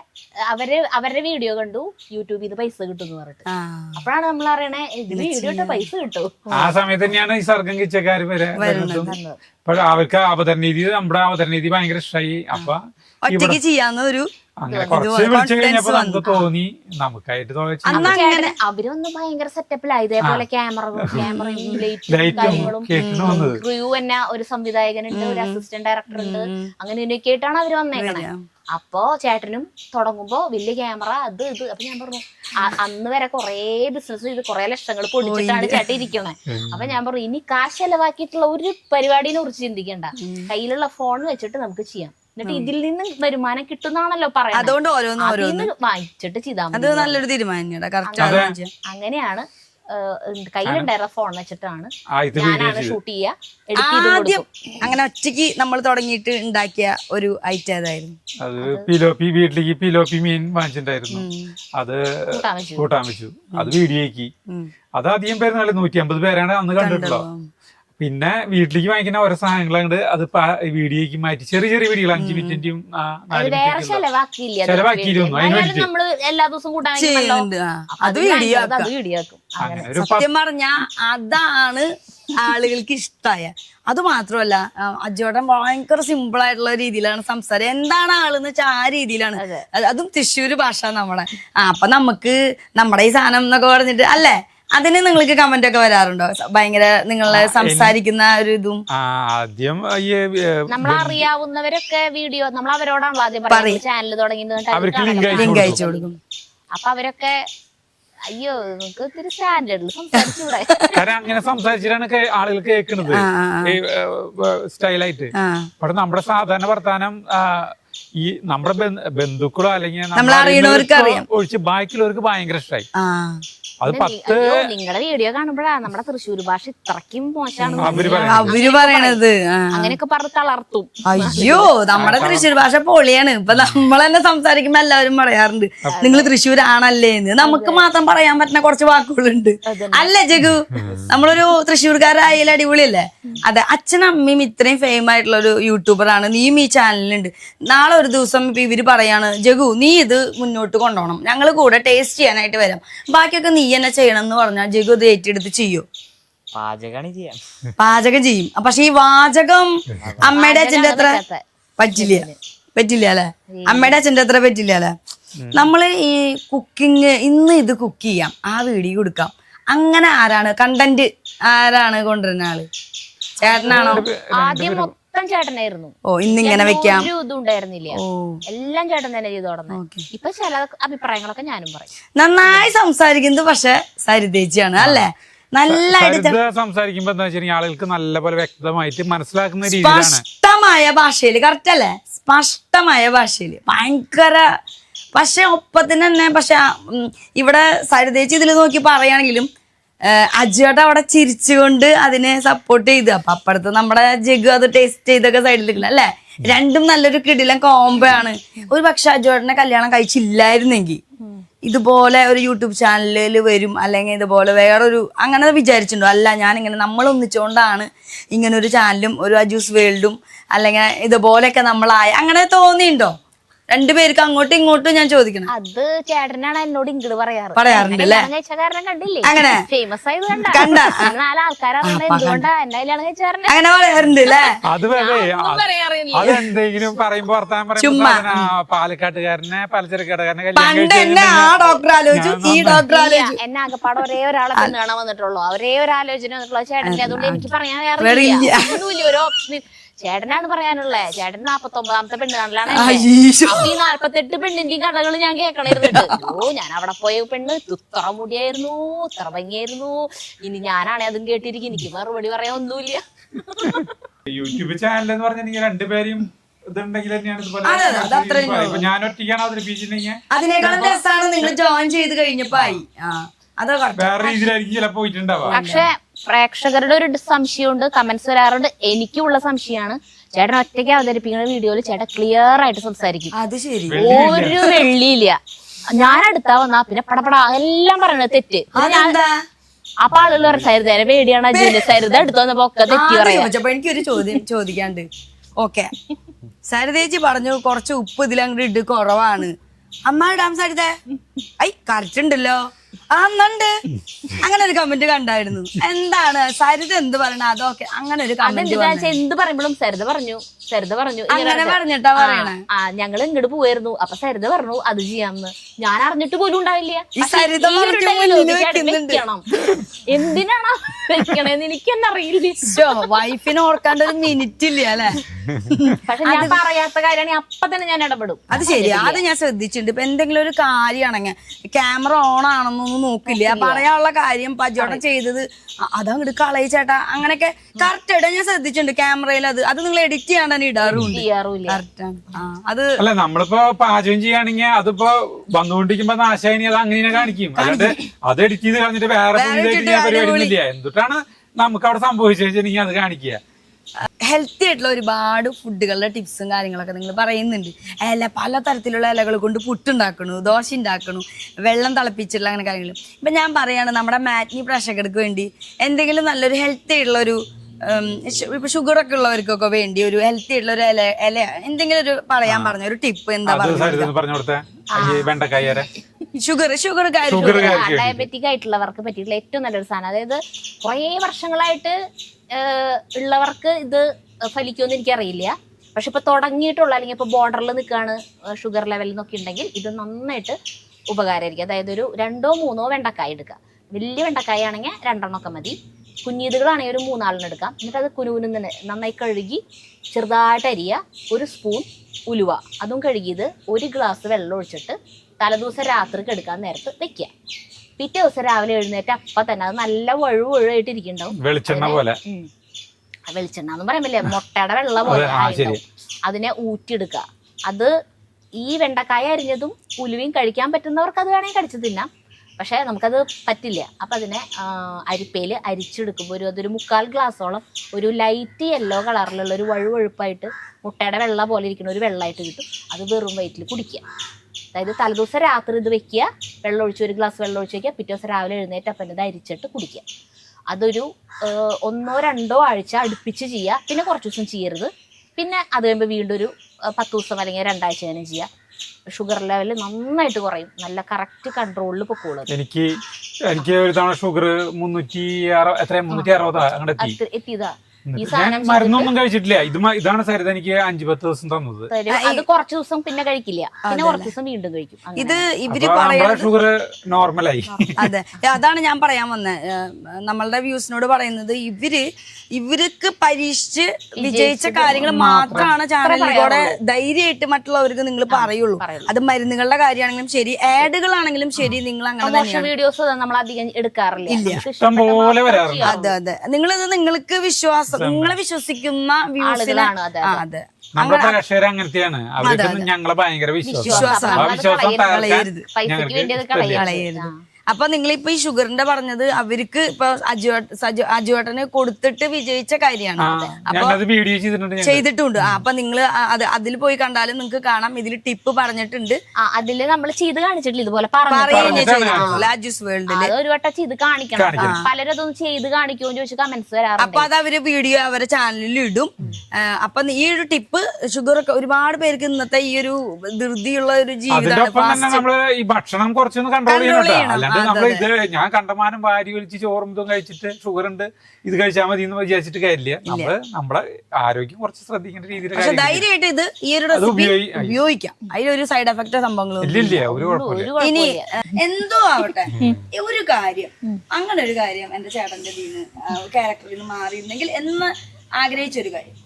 അവർ അവരുടെ വീഡിയോ കണ്ടു. യൂട്യൂബിൽ നിന്ന് പൈസ കിട്ടും പറഞ്ഞിട്ട്. അപ്പോഴാണ് നമ്മൾ അറിയണേ ഇതിന് വീഡിയോ പൈസ കിട്ടും. ആ സമയത്ത് തന്നെയാണ് ഈ സർഗം കിച്ചക്കാർ വരെ വരുന്നതും അപ്പോൾ അവർക്ക് അവതരണ രീതി നമ്മുടെ അവതരണ രീതി ഭയങ്കര ഇഷ്ടമായി അപ്പൊ ഒറ്റയ്ക്ക് ചെയ്യാന്നൊരു ഒരു അങ്ങനെ കുറച്ച് വിളിച്ചു കഴിഞ്ഞപ്പോ നമുക്ക് തോന്നി നമുക്കായിട്ട് അവരൊന്ന് ഭയങ്കര സെറ്റപ്പിലായി ഇതേപോലെ ക്യാമറ ക്യാമറയും ലൈറ്റും ക്രൂ ഒരു സംവിധായകനുണ്ട് ഒരു അസിസ്റ്റന്റ് ഡയറക്ടർ ഉണ്ട്. അങ്ങനെ ആയിട്ടാണ് അവർ വന്നേക്കണേ. അപ്പോ ചേട്ടനും തുടങ്ങുമ്പോ വലിയ ക്യാമറ അത് ഇത്. അപ്പൊ ഞാൻ പറഞ്ഞു അന്ന് വരെ കൊറേ ബിസിനസ് ചെയ്ത് കൊറേ ലക്ഷങ്ങൾ പൊടിച്ചിട്ടാണ് ചേട്ടൻ ഇരിക്കണേ അപ്പൊ ഞാൻ പറഞ്ഞു ഇനി കാശ് ചെലവാക്കിയിട്ടുള്ള ഒരു പരിപാടിനെ കുറിച്ച് ചിന്തിക്കണ്ട. കയ്യിലുള്ള ഫോൺ വെച്ചിട്ട് നമുക്ക് ചെയ്യാം. എന്നിട്ട് ഇതിൽ നിന്ന് വരുമാനം കിട്ടുന്നാണല്ലോ പറയുന്നത് അതുകൊണ്ട് ഓരോന്ന് വാങ്ങിച്ചിട്ട് ചെയ്താൽ അത് നല്ലൊരു തീരുമാനം അങ്ങനെയാണ് കയ്യിലുണ്ടായിരുന്ന ഫോൺ വെച്ചിട്ടാണ് ഞാനാണ് ഷൂട്ട് ചെയ്യുക എഡിറ്റ് ചെയ്ത് ആദ്യം കൊടുക്കും. അങ്ങനെ ഒറ്റയ്ക്ക് നമ്മൾ തുടങ്ങിയിട്ട് ഉണ്ടാക്കിയ ഒരു ഐറ്റം അതായിരുന്നു അത് പിലോപ്പി വീട്ടിലേക്ക് പിലോപ്പി മീൻ വാങ്ങിച്ചിട്ടുണ്ടായിരുന്നു. അത് കൂട്ടാൻ വെച്ചു. അത് വീഡിയോക്ക് അത് അധികം പേര് നൂറ്റി അമ്പത് പേരാണ് അന്ന് കണ്ടിട്ടുള്ളൂ പിന്നെ വീട്ടിലേക്ക് വാങ്ങിക്കുന്ന ഓരോ സാധനങ്ങൾ അങ്ങോട്ട് അത് വീഡിയോക്ക് മാറ്റി. ചെറിയ ചെറിയ വീഡിയോകൾ അഞ്ച് മിനിറ്റിന്റെയും ചെലവാക്കിയിരുന്നു. നമ്മൾ എല്ലാ ദിവസവും വീഡിയോ വീഡിയോ സത്യം പറഞ്ഞ അതാണ് ആളുകൾക്ക് ഇഷ്ടമായ അത് മാത്രമല്ല അജോടൻ ഭയങ്കര സിമ്പിൾ ആയിട്ടുള്ള രീതിയിലാണ് സംസാരം. എന്താണ് ആളെന്ന് വെച്ചാൽ ആ രീതിയിലാണ്. അതും. തൃശ്ശൂര് ഭാഷ നമ്മുടെ ആ അപ്പൊ നമുക്ക് നമ്മുടെ ഈ സാധനം എന്നൊക്കെ പറഞ്ഞിട്ട് അല്ലേ? അതിന് നിങ്ങൾക്ക് കമന്റ് ഒക്കെ വരാറുണ്ടോ? ഭയങ്കര നിങ്ങളെ സംസാരിക്കുന്ന ഒരു ഇതും. ആ, ആദ്യം നമ്മൾ അറിയാവുന്നവരൊക്കെ വീഡിയോ നമ്മൾ അവരോടാണല്ലോ ആദ്യം പറയുന്നത്. ചാനൽ തുടങ്ങി ലിങ്ക് അയച്ചു കൊടുക്കും. അപ്പൊ അവരൊക്കെ അയ്യോ നിങ്ങൾക്ക് ഇത്തിരി സ്റ്റാൻഡേർഡിൽ സംസാരിച്ചൂടെ? കാരണം അങ്ങനെ സംസാരിച്ചിട്ടാണ് ആളുകൾ കേൾക്കുന്നത് സ്റ്റൈലായിട്ട്. പക്ഷെ നമ്മുടെ സാധാരണ വർത്താനം ഈ നമ്മുടെ ബന്ധ- ബന്ധുക്കളോ അല്ലെങ്കിൽ ഒഴിച്ച് ബാക്കിയുള്ളവർക്ക് ഭയങ്കര ഇഷ്ടമായി ആ. അത് പത്ത് നിങ്ങളുടെ വീഡിയോ കാണുമ്പോഴാ നമ്മുടെ തൃശ്ശൂർ ഭാഷ ഇത്രക്കും മോശമാണ് അവർ പറയണത്. അങ്ങനെയൊക്കെ പറഞ്ഞ് തളർത്തും. അയ്യോ നമ്മുടെ തൃശ്ശൂർ ഭാഷ പൊളിയാണ്. ഇപ്പൊ നമ്മൾ തന്നെ സംസാരിക്കുമ്പോ എല്ലാവരും പറയാറുണ്ട് നിങ്ങൾ തൃശ്ശൂർ ആണല്ലേ എന്ന്. നമുക്ക് മാത്രം പറയാൻ പറ്റുന്ന കുറച്ച് വാക്കുകളുണ്ട്. അല്ലേ ജഗു? നമ്മളൊരു തൃശ്ശൂർക്കാരായാലും അടിപൊളിയല്ലേ? അതെ അച്ഛനും അമ്മയും ഇത്രയും ഫെയിം ആയിട്ടുള്ള ഒരു യൂട്യൂബറാണ് നീയും ഈ ചാനലിലുണ്ട് നാളെ ഒരു ദിവസം ഇപ്പൊ ഇവർ പറയാണ് ജഗു നീ ഇത് മുന്നോട്ട് കൊണ്ടുപോകണം. ഞങ്ങൾ കൂടെ ടേസ്റ്റ് ചെയ്യാനായിട്ട് വരാം. ബാക്കിയൊക്കെ നീ തന്നെ ചെയ്യണം എന്ന് പറഞ്ഞാൽ ജഗു അത് ഏറ്റെടുത്ത് ചെയ്യോ. പാചകമാണ് ചെയ്യാം. പാചകം ചെയ്യും. പക്ഷെ ഈ വാചകം അമ്മയുടെ അച്ഛന്റെ അത്ര പറ്റില്ല. പറ്റില്ല അല്ലെ? അമ്മയുടെ അച്ഛന്റെ അത്ര പറ്റില്ല അല്ലെ? നമ്മൾ ഈ കുക്കിംഗ് ഇന്ന് ഇത് കുക്ക് ചെയ്യാം. ആ വീഡിയോ കൊടുക്കാം. അങ്ങനെ ആരാണ്? കണ്ടന്റ് ആരാണ് കൊണ്ടുവരുന്ന ആൾ? ചേട്ടനാണോ? ആദ്യം മൊത്തം ചേട്ടനായിരുന്നു. ഓ ഇന്നിങ്ങനെ വെക്കാം. ഒരു ഇതും ഉണ്ടായിരുന്നില്ല. എല്ലാം ചേട്ടൻ തന്നെ ചെയ്തു തുടങ്ങി ഇപ്പൊ ചില അഭിപ്രായങ്ങളൊക്കെ ഞാനും പറയും. നന്നായി സംസാരിക്കുന്നത് പക്ഷെ സരിതേച്ചിയാണ് അല്ലേ? നല്ല സംസാരിക്കുമ്പോ എന്താ വെച്ചാൽ ആളുകൾക്ക് നല്ലപോലെ വ്യക്തമായിട്ട് മനസ്സിലാക്കുന്ന രീതിയിലാണ്. സ്പഷ്ടമായ ഭാഷയിൽ കറക്റ്റ് അല്ലേ? സ്പഷ്ടമായ ഭാഷയിൽ ഭയങ്കര പക്ഷെ ഒപ്പത്തിന് തന്നെ പക്ഷെ ഇവിടെ സരിതേച്ചി ഇതിൽ നോക്കി പറയുകയാണെങ്കിലും അജിയോട്ട് അവിടെ ചിരിച്ചുകൊണ്ട് അതിനെ സപ്പോർട്ട് ചെയ്തു. അപ്പൊ അപ്പുറത്ത് നമ്മുടെ ജഗു അത് ടേസ്റ്റ് ചെയ്തൊക്കെ സൈഡിൽ നിൽക്കണം അല്ലേ? രണ്ടും നല്ലൊരു കിടിലം കോംബോ ആണ്. ഒരു പക്ഷെ അജുവേട്ടനെ കല്യാണം കഴിച്ചില്ലായിരുന്നെങ്കിൽ ഇതുപോലെ ഒരു യൂട്യൂബ് ചാനലിൽ വരും അല്ലെങ്കിൽ ഇതുപോലെ വേറൊരു അങ്ങനെ വിചാരിച്ചിട്ടുണ്ടോ? അല്ല ഞാൻ ഇങ്ങനെ നമ്മൾ ഒന്നിച്ചുകൊണ്ടാണ് ഇങ്ങനെ ഒരു ചാനലും ഒരു അജൂസ് വേൾഡും അല്ലെങ്കിൽ ഇതുപോലെയൊക്കെ നമ്മളായ അങ്ങനെ തോന്നിയിട്ടുണ്ടോ? രണ്ടുപേർക്ക് അങ്ങോട്ടും ഇങ്ങോട്ടും ഞാൻ ചോദിക്കണം. അത് ചേട്ടനാണ് എന്നോട് ഇങ്ങോട്ട് പറയാറ്. പറയാറുണ്ട് അല്ലേ? കാരണം കണ്ടില്ലേ? അങ്ങനെ? ഫേമസ് ആയത് കണ്ട. കണ്ട? നാല് ആൾക്കാരാണ് എന്തുകൊണ്ടാ എന്നെ കല്യാണം കഴിച്ച അങ്ങനെ പറയാറുണ്ട് അല്ലേ? അത് പറയുമ്പോ പറയുമ്പോ പാലക്കാട്ടുകാരനെ പണ്ട് എന്നെ ആ ഡോക്ടർ ആലോചിച്ചു ഈ ഡോക്ടർ ആലോചിച്ചു. എന്നെ ആകെപ്പാടെ ഒരേ ഒരാളെ കാണാൻ വന്നിട്ടുള്ളൂ. ഒരേ ഒരു ആലോചന വന്നിട്ടുള്ള. ചേട്ടൻ അതുകൊണ്ട് എനിക്ക് പറയാൻ വേറെ ഒന്നുമില്ല. ഒരു ഓപ്ഷൻ ചേട്ടനാണ് പറയാനുള്ളത് ചേട്ടൻ നാപ്പത്തൊമ്പതാമത്തെ പെണ്ണ് കാണലാണ് ഈശോ. ഈ നാല്പത്തെട്ട് പെണ്ണിന്റെയും കഥകൾ ഞാൻ കേൾക്കണായിരുന്നു ഓ ഞാൻ അവിടെ പോയ പെണ്ണ് തുത്തറ മുടിയായിരുന്നു ഇത്ര ഭംഗിയായിരുന്നു. ഇനി ഞാനാണെ അതും കേട്ടിരിക്കും. എനിക്ക് മറുപടി പറയാൻ ഒന്നുമില്ല. യൂട്യൂബ് ചാനൽ എന്ന് പറഞ്ഞിട്ടുണ്ടെങ്കിൽ രണ്ടുപേരെയും ഇതുണ്ടെങ്കിൽ തന്നെയാണ് ഞാൻ ഒറ്റയ്ക്കാണ് അവതരിപ്പിച്ചിട്ടുണ്ടെങ്കിൽ അതിനേക്കാളും രസമാണ് നിങ്ങൾ ജോയിൻ ചെയ്ത് കഴിഞ്ഞപ്പോ ആയി ആ അതാ correct. വേറെ രീതിയിലായിരിക്കും ചിലപ്പോ പോയിട്ടുണ്ടാവുക. പക്ഷെ പ്രേക്ഷകരുടെ ഒരു സംശയമുണ്ട് കമന്റ്സ് വരാറുണ്ട്. എനിക്കുള്ള സംശയമാണ്. ചേട്ടൻ ഒറ്റയ്ക്ക് അവതരിപ്പിക്കുന്ന വീഡിയോയിൽ ചേട്ടൻ ക്ലിയർ ആയിട്ട് സംസാരിക്കും. അത് ശരി. ഒരു വെള്ളിയില്ല. ഞാൻ അടുത്താ വന്നാ പിന്നെ പടപട എല്ലാം പറയണത് തെറ്റ്. അതെന്താ? അപ്പൊ ആളുകൾ പറയും സരിതേനെ പേടിയാണ് അജീന്റെ സരിത എടുത്ത് വന്നപ്പോ ഒക്കെ തെറ്റി പറയാം. ചോദിച്ചപ്പോ എനിക്കൊരു ചോദ്യം ചോദിക്കാണ്ട്. ഓക്കെ. സരിതേച്ചി പറഞ്ഞു കുറച്ച് ഉപ്പ് ഇതിലങ്ങോട്ട് ഇട്ട് കുറവാണ്. അമ്മ ഇടാം സരിത. ഐ കറക്റ്റ് ഉണ്ടല്ലോ. ആ എന്നുണ്ട് അങ്ങനെ ഒരു കമന്റ് കണ്ടായിരുന്നു. എന്താണ്? സരിത എന്ത് പറയണ? അതൊക്കെ അങ്ങനെ ഒരു കമന്റ് എന്ത് പറയുമ്പോഴും സരിത പറഞ്ഞു. സരിത പറഞ്ഞു അങ്ങനെ പറഞ്ഞു. പറഞ്ഞിട്ടാ പറയണേ. ആ ഞങ്ങൾ ഇങ്ങോട്ട് പോയായിരുന്നു അപ്പൊ സരിത പറഞ്ഞു അത് ചെയ്യാമെന്ന്. ഞാൻ അറിഞ്ഞിട്ട് പോലും ഉണ്ടാവില്ല. എന്തിനാണ് വെക്കണേന്ന് എനിക്കെന്നറിയില്ല വൈഫിനെ ഓർക്കാണ്ട് ഒരു മിനിറ്റ് ഇല്ല അല്ലെ? പക്ഷെ ഞാൻ പറയാത്ത കാര്യമാണ് അപ്പൊ തന്നെ ഞാൻ ഇടപെടും. അത് ശരി. അത് ഞാൻ ശ്രദ്ധിച്ചിട്ടുണ്ട്. ഇപ്പൊ എന്തെങ്കിലും ഒരു കാര്യമാണെങ്കിൽ ക്യാമറ ഓൺ ആണെന്നൊന്നും നോക്കില്ല. പറയാനുള്ള കാര്യം പജോട്ടം ചെയ്തത്. അതങ്ങട് അതങ്ങോട്ട് കളയി ചേട്ടാ. അങ്ങനെയൊക്കെ കറക്റ്റ് ഇടാൻ ഞാൻ ശ്രദ്ധിച്ചിട്ടുണ്ട് ക്യാമറയിൽ അത്. അത് നിങ്ങൾ എഡിറ്റ് ചെയ്യാൻ തന്നെ ഇടാറുണ്ട്. കറക്റ്റ് ആണ്. അത് അല്ല നമ്മളിപ്പോ പാചകം ചെയ്യുകയാണെങ്കിൽ അതിപ്പോ വന്നുകൊണ്ടിരിക്കുമ്പോ നാശായിനി അത് അങ്ങനെ കാണിക്കും. അല്ലാണ്ട് അത് എഡിറ്റ് ചെയ്ത് കളഞ്ഞിട്ട് വേറെ എന്തുട്ടാണ് നമുക്ക് അവിടെ സംഭവിച്ചു അത് കാണിക്കുക. ഹെൽത്തി ആയിട്ടുള്ള ഒരുപാട് ഫുഡുകളുടെ ടിപ്സും കാര്യങ്ങളൊക്കെ നിങ്ങൾ പറയുന്നുണ്ട്. ഇല പല തരത്തിലുള്ള ഇലകൾ കൊണ്ട് പുട്ടുണ്ടാക്കണു ദോശ ഉണ്ടാക്കണു വെള്ളം തിളപ്പിച്ചിട്ടുള്ള അങ്ങനെ കാര്യങ്ങൾ ഇപ്പം ഞാൻ പറയുകയാണ് നമ്മുടെ മാറ്റ്നി പ്രേക്ഷകർക്ക് വേണ്ടി എന്തെങ്കിലും നല്ലൊരു ഹെൽത്തി ആയിട്ടുള്ള ഒരു ഇപ്പൊ ഷുഗർ ഒക്കെ ഉള്ളവർക്കൊക്കെ വേണ്ടി ഒരു ഹെൽത്തി ആയിട്ടുള്ള ഒരു ഇല ഇല എന്തെങ്കിലും ഒരു പറയാൻ പറഞ്ഞ ഒരു ടിപ്പ് എന്താ പറയുക ഷുഗർ ഷുഗർ ഡയബറ്റിക് ആയിട്ടുള്ളവർക്ക് പറ്റിയിട്ടുള്ള ഏറ്റവും നല്ലൊരു സാധനം. അതായത് കുറേ വർഷങ്ങളായിട്ട് ഉള്ളവർക്ക് ഇത് ഫലിക്കുമെന്ന് എനിക്കറിയില്ല. പക്ഷെ ഇപ്പൊ തുടങ്ങിയിട്ടുള്ള അല്ലെങ്കിൽ ഇപ്പൊ ബോർഡറിൽ നിൽക്കുകയാണ് ഷുഗർ ലെവൽ എന്നൊക്കെ ഉണ്ടെങ്കിൽ ഇത് നന്നായിട്ട് ഉപകാരമായിരിക്കും. അതായത് ഒരു രണ്ടോ മൂന്നോ വെണ്ടക്കായ എടുക്കുക. വലിയ വെണ്ടക്കായ ആണെങ്കിൽ രണ്ടെണ്ണമൊക്കെ മതി. കുഞ്ഞീതുകളാണെങ്കിൽ ഒരു മൂന്നാളിന് എടുക്കാം. എന്നിട്ട് അത് കുനുകുനു തന്നെ നന്നായി കഴുകി ചെറുതായിട്ട് അരിയുക. ഒരു സ്പൂൺ ഉലുവ. അതും കഴുകിയത് ഒരു ഗ്ലാസ് വെള്ളം ഒഴിച്ചിട്ട് തലേദിവസം രാത്രിക്ക് എടുക്കാൻ നേരത്ത് വെക്കുക. പിറ്റേ ദിവസം രാവിലെ എഴുന്നേറ്റ് അപ്പൊ തന്നെ അത് നല്ല വഴു വഴുവായിട്ട് ഇരിക്കുന്നുണ്ടാവും വെളിച്ചെണ്ണ പോലെ വെളിച്ചെണ്ണ എന്ന് പറയുമ്പല്ലേ മുട്ടയുടെ വെള്ള പോലെ. ആയിട്ടുണ്ടാവും. അതിനെ ഊറ്റിയെടുക്കുക. അത് ഈ വെണ്ടക്കായ അരിഞ്ഞതും ഉലുവയും കഴിക്കാൻ പറ്റുന്നവർക്ക് അത് വേണമെങ്കിൽ കടിച്ചു തിന്നാം. പക്ഷെ നമുക്കത് പറ്റില്ല. അപ്പം അതിനെ അരിപ്പയിൽ അരിച്ചെടുക്കുമ്പോൾ ഒരു അതൊരു മുക്കാൽ ഗ്ലാസോളം ഒരു ലൈറ്റ് യെല്ലോ കളറിലുള്ള ഒരു വഴുവഴുപ്പായിട്ട് മുട്ടയുടെ വെള്ള പോലെ ഇരിക്കുന്ന ഒരു വെള്ളമായിട്ട് കിട്ടും. അത് വെറും വയറ്റിൽ കുടിക്കുക. അതായത് തലേദിവസം രാത്രി ഇത് വെക്കുക വെള്ളം ഒഴിച്ച് ഒരു ഗ്ലാസ് വെള്ളം ഒഴിച്ച് വെക്കുക പിറ്റേ ദിവസം രാവിലെ എഴുന്നേറ്റ് അപ്പം ഇത് അരിച്ചിട്ട് കുടിക്കുക. അതൊരു ഒന്നോ രണ്ടോ ആഴ്ച അടുപ്പിച്ച് ചെയ്യുക. പിന്നെ കുറച്ച് ദിവസം ചെയ്യരുത് പിന്നെ അത് കഴിയുമ്പോൾ വീണ്ടും ഒരു പത്ത് ദിവസം അല്ലെങ്കിൽ രണ്ടാഴ്ച തന്നെ ചെയ്യുക. ഷുഗർ ലെവൽ നന്നായിട്ട് കുറയും. നല്ല കറക്റ്റ് കൺട്രോളിൽ പൊക്കോളും എനിക്ക് എനിക്ക് ഒരു തവണ ഷുഗർ മുന്നൂറ്റി എത്രയാ? എത്ര മുന്നൂറ്റി അറുപതാ എത്തിയതാ. ഈ സാധനം മരുന്നൊന്നും കഴിച്ചിട്ടില്ല. ഇത് ഇതാണ് സരിത എനിക്ക് അഞ്ചു പത്ത് ദിവസം തന്നത്. അത് കുറച്ച് ദിവസം പിന്നെ കഴിക്കില്ല. പിന്നെ കുറച്ച് ദിവസം വീണ്ടും കഴിക്കും. ഇത് ഇവർ പറയുന്നത് ഷുഗർ നോർമലായി അതെ. അതാണ് ഞാൻ പറയാൻ വന്നത് നമ്മളുടെ വ്യൂസിനോട് പറയുന്നത് ഇവർ ഇവർക്ക് പരീക്ഷിച്ച് വിജയിച്ച കാര്യങ്ങൾ മാത്രമാണ് ചാനലിലൂടെ ധൈര്യമായിട്ട് മറ്റുള്ളവർക്ക് നിങ്ങൾ പറയുള്ളൂ. അത് മരുന്നുകളുടെ കാര്യമാണെങ്കിലും ശരി ആഡുകളാണെങ്കിലും ശരി നിങ്ങൾ അങ്ങനെ വീഡിയോസ് നമ്മൾ അധികം എടുക്കാറില്ല ഇഷ്ടം പോലെ വരാറുണ്ട്. അതെ അതെ. നിങ്ങളിത് നിങ്ങൾക്ക് വിശ്വാസം നിങ്ങളെ വിശ്വസിക്കുന്ന വ്യൂസിലാണ് ആളുകളാണ്, അതെ, നമ്മുടെ പ്രേക്ഷകർ അങ്ങനത്തെയാണ്. അവർക്ക് ഞങ്ങളെ ഭയങ്കര വിശ്വാസം. ആ വിശ്വാസം കളയരുത്. പൈസക്ക് വേണ്ടി അത് കളയരുത്. അപ്പൊ നിങ്ങളിപ്പോ ഈ ഷുഗറിന്റെ പറഞ്ഞത് അവർക്ക് ഇപ്പൊ അജു അജുവേട്ടന് കൊടുത്തിട്ട് വിജയിച്ച കാര്യമാണ്. അപ്പൊ ചെയ്തിട്ടുണ്ട് ഞാൻ. ചെയ്തിട്ടുണ്ട്. ആ, അപ്പൊ നിങ്ങൾ അത് അതിൽ പോയി കണ്ടാലും നിങ്ങൾക്ക് കാണാം. ഇതിൽ ടിപ്പ് പറഞ്ഞിട്ടുണ്ട്. ആ അതിൽ നമ്മൾ ചെയ്ത് കാണിച്ചിട്ടില്ല. ഇതുപോലെ അജുസ് വേൾഡിൽ. ഒരു വട്ടം ചെയ്ത് കാണിക്കണം. പലരും അതൊന്നും ചെയ്ത് കാണിക്കുമോ ചോദിച്ചു കമന്റ്സ് വരാറുണ്ട്. അപ്പൊ അത് അവർ വീഡിയോ അവരെ ചാനലിൽ ഇടും. അപ്പൊ ഈ ഒരു ടിപ്പ് ഷുഗർ ഒക്കെ ഒരുപാട് പേർക്ക് ഇന്നത്തെ ഈ ഒരു ധൃതിയുള്ള ഒരു ജീവിതം ഭക്ഷണം കുറച്ചൊന്ന് കൺട്രോൾ ചെയ്യണം ഇത് ഞാൻ കണ്ടമാനം വാരി വലിച്ച് ചോറും ഇതും കഴിച്ചിട്ട് ഷുഗർ ഉണ്ട്. ഇത് കഴിച്ചാൽ മതി എന്ന് വിചാരിച്ചിട്ട് കാര്യമില്ല. നമ്മൾ നമ്മളെ ആരോഗ്യം കുറച്ച് ശ്രദ്ധിക്കേണ്ട രീതിയിൽ ധൈര്യമായിട്ട് ഇത് ഈ ഒരു റെസിപ്പി ഉപയോഗി- ഉപയോഗിക്കാം. അതിലൊരു സൈഡ് എഫക്ട് സംഭവങ്ങളോ ഇല്ല ഇല്ല ഒരു കുഴപ്പമില്ല. ഇനി എന്തോ ആവട്ടെ. ഒരു കാര്യം അങ്ങനെ ഒരു കാര്യം എന്റെ ചേട്ടന്റെ ക്യാരക്ടറിൽ നിന്ന് മാറിയിരുന്നെങ്കിൽ എന്ന് ആഗ്രഹിച്ച ഒരു കാര്യം.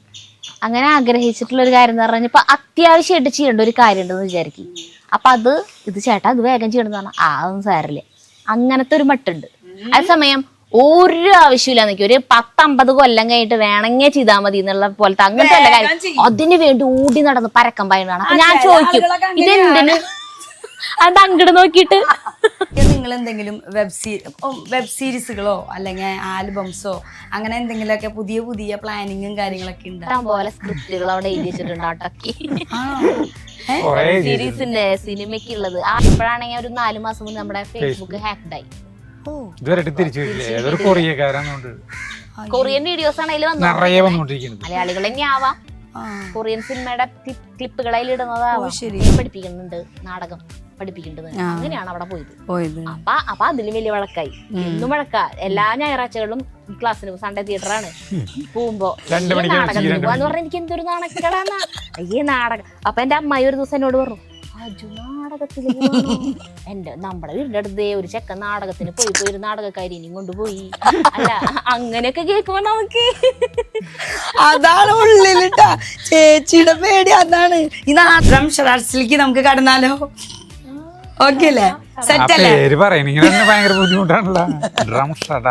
അങ്ങനെ ആഗ്രഹിച്ചിട്ടുള്ള ഒരു കാര്യം എന്ന് പറഞ്ഞാൽ ഇപ്പൊ അത്യാവശ്യമായിട്ട് ചെയ്യേണ്ട ഒരു കാര്യം ഉണ്ടെന്ന് വിചാരിക്കും അപ്പൊ അത് ഇത് ചേട്ടാ അത് വേഗം ചെയ്യണമെന്ന് പറഞ്ഞാൽ ആ ഒന്നും സാരില്ല അങ്ങനത്തെ ഒരു മട്ടുണ്ട്. അതേസമയം ഒരു ആവശ്യമില്ല എനിക്ക് ഒരു പത്തമ്പത് കൊല്ലം കഴിഞ്ഞിട്ട് വേണമെങ്കിൽ ചെയ്താൽ മതി എന്നുള്ള പോലത്തെ അങ്ങനത്തെ അല്ല കാര്യം. അതിന് വേണ്ടി ഓടി നടന്ന് പരക്കം പയനാണ് അപ്പൊ ഞാൻ ചോദിക്കും ഇതെന്തിന്? അത് അങ്ങോട്ട് നോക്കിയിട്ട്? നിങ്ങൾ എന്തെങ്കിലും വെബ് സീരി വെബ് സീരീസുകളോ അല്ലെങ്കിൽ ആൽബംസോ അങ്ങനെ എന്തെങ്കിലുമൊക്കെ പുതിയ പുതിയ പ്ലാനിങ്ങും കാര്യങ്ങളൊക്കെ ഉണ്ട്? പോലെ സ്ക്രിപ്റ്റുകൾ അവിടെ എഴുതി വെച്ചിട്ടുണ്ട് സീരീസിന്റെ സിനിമയ്ക്കുള്ളത്. ആ ഇപ്പോഴാണെങ്കിൽ ഒരു നാല് മാസം മുന്നേ നമ്മുടെ ഫേസ്ബുക്ക് ഹാക്ഡായി ഓ. ഇതുവരെ തിരിച്ചു ഏതൊരു കൊറിയക്കാരാന്നുകൊണ്ട് കൊറിയൻ വീഡിയോസ് ആണ് അതിൽ നിറയെ വന്നുകൊണ്ടിരിക്കുന്നത് മലയാളികൾ തന്നെ ആവാം. ആ. കൊറിയൻ സിനിമയുടെ ക്ലിപ്പുകളിൽ ഇടുന്നതാവാം ശരി. ഇതിനെ പഠിപ്പിക്കുന്നുണ്ട് നാടകം. പഠിപ്പിക്കേണ്ടത്. അങ്ങനെയാണ് അവിടെ പോയത്. പോയത്. അപ്പൊ അപ്പൊ അതിലും വലിയ വഴക്കായി. എന്നും വഴക്ക. എല്ലാ ഞായറാഴ്ചകളിലും ക്ലാസ്സിന് സൺഡേ തിയേറ്റർ ആണ്. പോകുമ്പോ (laughs) നാടകം നാടകത്തിന് പോവാന്ന് പറഞ്ഞാൽ എനിക്ക് എന്തൊരു നാണക്കേടാന്നാ. ഈ നാടകം. അപ്പൊ എന്റെ അമ്മായി ഒരു ദിവസം എന്നോട് പറഞ്ഞു അജു നാടകത്തിൽ പോവാണോ?" (laughs) എന്റെ നമ്മുടെ വീടിന്റെ അടുത്ത് ഒരു ചെക്കൻ നാടകത്തിന് പോയി പോയി ഒരു നാടകക്കാരി ഇനിയും കൊണ്ടുപോയി. (laughs) അല്ല അങ്ങനെയൊക്കെ കേൾക്കുമ്പോ നമുക്ക് അതാണ് ഉള്ളിലിട്ട. ചേച്ചിയുടെ പേടി അതാണ്. ഈ നാട്ടം ഷറാർട്സിലേക്ക് നമുക്ക് കടന്നാലോ? ഓക്കെ അല്ലേ സെറ്റ് അല്ലേ പേര് പറയണെങ്കിൽ ഭയങ്കര ബുദ്ധിമുട്ടാണല്ലോ. ഡ്രം ഷട.